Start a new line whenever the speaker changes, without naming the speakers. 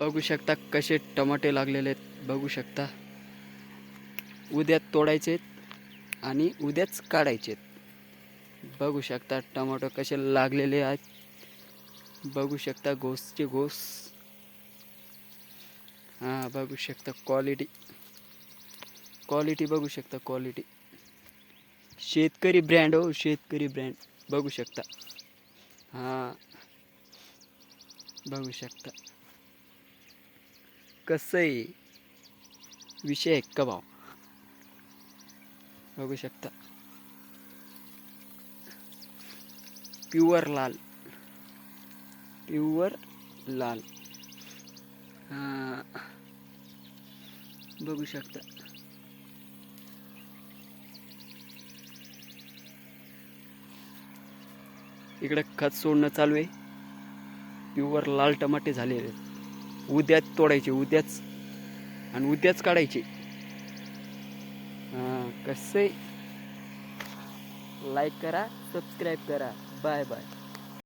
बघू शकता कसे टमाटे लागलेले आहेत. बघू शकता. उद्या तोडायचे आणि उद्याच काढायचे बघू शकता टमाटो कसे लागलेले आहेत. बघू शकता घोसचे घोस. हां बघू शकता क्वालिटी. क्वालिटी बघू शकता क्वालिटी. शेतकरी ब्रँड हो शेतकरी ब्रँड. बघू शकता. हां. बघू शकता. कसं आहे विषय आहे का भाव बघू शकता. प्युअर लाल. प्युअर लाल. बघू शकता. इकडं खत सोडणं चालू आहे. प्युअर लाल टमाटे झालेले आहेत. उद्याच तोडायचे उद्याच. आणि उद्याच काढायचे. हां कसं लाईक करा सबस्क्राईब करा. Bye bye